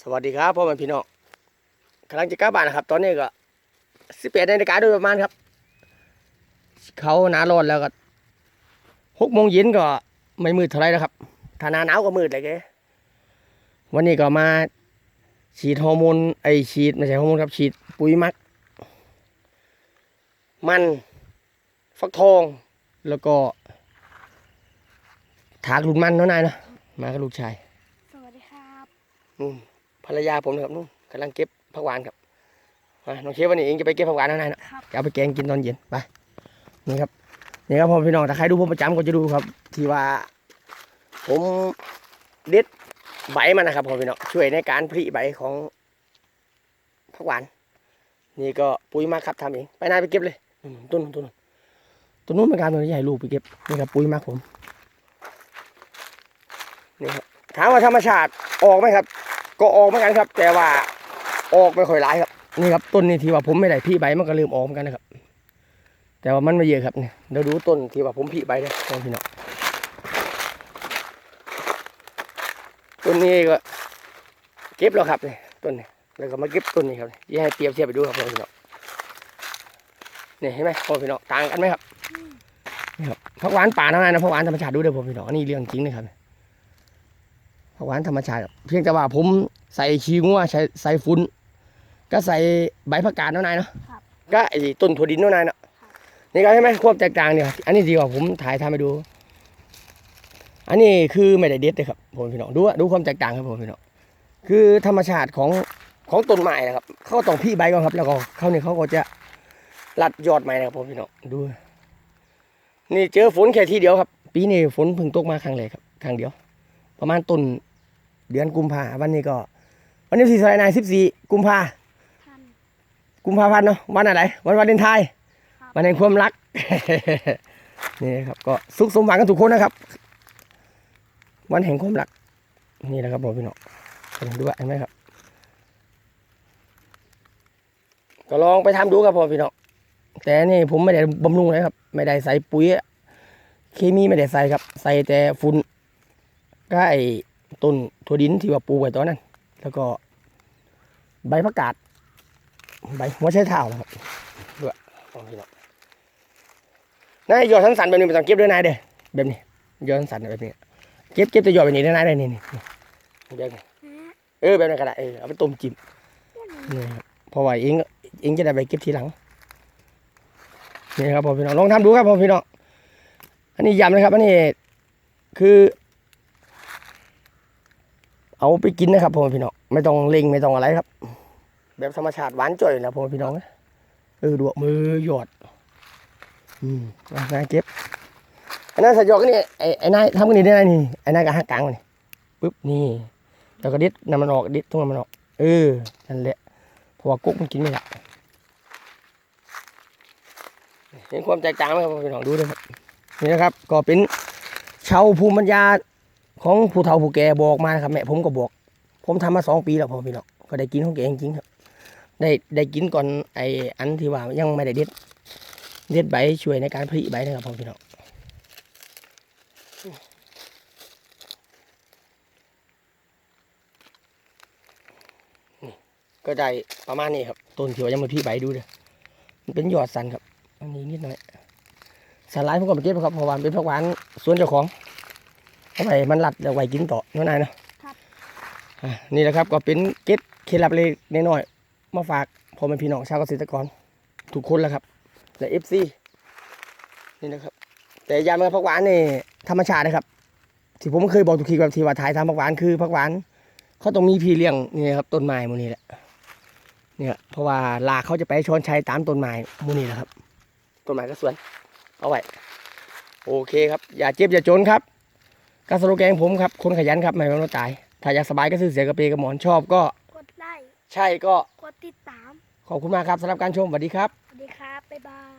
สวัสดีครับพ่อแม่พี่น้องกำลังจะกลับบ้านนะครับ ตอนนี้ก็สิบแปดนาฬิกาโดยประมาณครับ เขาหนาร้อนแล้วก็หกโมงเย็นก็ไม่มืดเท่าไหรแล้วครับถ้าหนาหนาวก็มืดเลยแกวันนี้ก็มาฉีดฮอร์โมนไอฉีดไม่ใช่ฮอร์โมนครับ ฉีดปุ๋ยหมัก มันฟักทองแล้วก็ถากหลุดมันเนาะนายเนาะมากับลูกชาย สวัสดีครับนู่น ภรรยาผมนะครับนู่นกำลังเก็บผักหวานครับมาน้องเชฟวันนี้เองจะไปเก็บผักหวานข้างในนะครับจะเอาไปแกงกินตอนเย็นไปนี่ครับนี่ครับพ่อพี่น้องถ้าใครดูผมประจำก็จะดูครับ ที่ว่า ผมเด็ดใบมันนะครับพ่อพี่น้องช่วยในการผลิใบของผักหวาน นี่ก็ปุ๋ยหมากครับทำเองไปนายไปเก็บเลยนู่นต้นนู้นต้นนู้นต้นนู้นเป็นการตัวนี้ใหญ่ลูกไปเก็บนี่ครับปุ๋ยหมากผมนี่ครับถามว่าธรรมชาติออกไหมครับ ก็ออกเหมือนกันครับ แต่ว่าออกไม่ค่อยหลายครับ นี่ครับต้นนี้ที่ว่าผมไม่ได้พี่ใบมันก็เริ่มออกเหมือนกันนะครับ แต่ว่ามันไม่เยอะครับเนี่ยเดี๋ยวดูต้นที่ว่าผมพี่ใบเลยพี่น้องต้นนี้ก็เก็บแล้วครับเนี่ยต้นนี้แล้วก็มาเก็บต้นนี้ครับยี่ให้เปรียบเทียบไปดูครับพี่น้องนี่ยเห็นไหมพ่อพี่น้องต่างกันไหมครับนี่ครับผักหวานป่าเท่านั้นนะผักหวานธรรมชาติดูเด้อพ่อพี่น้องนนี้เรื่องจริงนะครับ ผักหวานธรรมชาติครับเพียงแต่ว่าผมใส่ขี้งัวใส่ใส่ฟุ้นก็ใส่ใบผักกาดเนาะนายเนาะครับ ก็ไอ้ต้นถั่วดินเนาะนายเนาะนี่ก็ใช่ไหมความแตกต่างเนี่ยอันนี้ดีกว่าผมถ่ายทำให้ดู อันนี้คือไม่ได้เด็ดเลยครับผมพี่น้องดูอะดูความแตกต่างครับผมพี่น้องคือธรรมชาติของของต้นไม้นะครับ เขาต้องพี่ใบก่อนครับ แล้วก็เขาเนี่ยเขาก็จะรัดยอดใหม่นะครับผมพี่น้องดูนี่เจอฝนแค่ทีเดียวครับ ปีนี้ฝนเพิ่งตกมาครั้งแรกครับครั้งเดียว ประมาณต้น เดือนกุมภาวันนี้ก็ วันนี้สี่สายนายสิบสี่กุมภาท่านกุมภาพันธ์เนาะวันอะไรวันวาเลนไทน์ครับวันแห่งความรัก นี่ครับก็สุขสมหวังกันทุกคนนะครับ วันแห่งความรัก นี่นะครับผมพี่น้องลองดูว่าเห็นไหมครับ ก็ลองไปทำดูครับผมพี่น้องแต่นี่ผมไม่ได้บำรุงเลยครับ ไม่ได้ใส่ปุ๋ยเคมีไม่ได้ใส่ครับ ใส่แต่ฝุ่นก็ไอ ต้นถั่วดินที่ว่าปลูกไว้ตอนนั้น แล้วก็ใบผักกาดใบหัวไชเท้านะครับด้วยของพี่น้องนายยอดสันแบบนี้ไม่ต้องเก็บด้วยนายเด้อแบบนี้ยอดสันแบบนี้เก็บเก็บแต่ยอดแบบนี้ได้นายได้นี่นี่แบบนี้เออแบบนั้นก็ได้เออเอาไปต้มจิ้มนี่ครับพราะว่าเองเองจะได้ไปเก็บทีหลังนี่ครับพ่อพี่น้องลองทำดูครับพ่อพี่น้องอันนี้ย้ำนะครับอันนี้คือ เอาไปกินนะครับพ่อพี่น้องไม่ต้องเล็งไม่ต้องอะไรครับ แบบธรรมชาติหวานจ่อยนะพ่อพี่น้องนะเออดูมือหยอดอืมเอานายเก็บอันนั้นสยอกนี่ไอ้ไอ้นายทำกันนี่ได้ไงนี่ไอ้นายก็หักกลางมันนี่ปึ๊บนี่แล้วก็ดิดนำมันออกดิดตรงนำมันออกเออนั่นแหละเพราะว่ากุ๊กมันกินไม่ได้เห็นความแตกต่างไหมครับพ่อพี่น้องดูด้วยครับนี่นะครับ ก็เป็นชาวภูมิปัญญา ของผู้เฒ่าผู้แก่บอกมานะครับแม่ผมก็บอก ผมทำมาสองปีแล้วพ่อพี่น้องก็ได้กินของแกจริงๆครับ ได้ได้กินก่อนไออันที่ว่ายังไม่ได้เด็ด เด็ดใบช่วยในการผลิใบนะครับพ่อพี่น้องก็ได้ประมาณนี้ครับต้นที่ว่ายังไม่ผลิใบดูเด้อมันเป็นยอดสันครับ อันนี้นิดหน่อยสาลายผมก็ไปเก็บครับเพราะว่ามันเป็นผักหวานสวนเจ้าของ เอาไปมันหลัดเอาไว้กินต่อเนาะนายเนาะครับอะนี่แหละครับก็เป็นเก็ดเคล็ดลับเล็กน้อยๆมาฝากพ่อแม่พี่น้องชาวเกษตรกรทุกคนแล้วครับ และเอฟซีนี่นะครับ แต่ยาเมื่อผักหวานนี่ธรรมชาตินะครับ ที่ผมเคยบอกทุกทีกับที่ว่าถ่ายทำผักหวานคือผักหวาน เขาต้องมีพี่เลี้ยงนี่ครับต้นไม้หมูนี้แหละเนี่ยเพราะว่าลากเขาจะไปชอนชัยตามต้นไม้หมูนี้แหละครับต้นไม้ก็สวนเอาไว้โอเคครับ อย่าเจ็บอย่าจนครับ กสโลแกนผมครับ คนขยันครับไม่เป็นวันตาย ถ้าอยากสบายก็ซื้อเสียกระเปกับหมอนชอบก็ กดไลค์ใช่ก็ กดติดตาม ขอบคุณมากครับสำหรับการชมสวัสดีครับ สวัสดีครับ บ๊ายบาย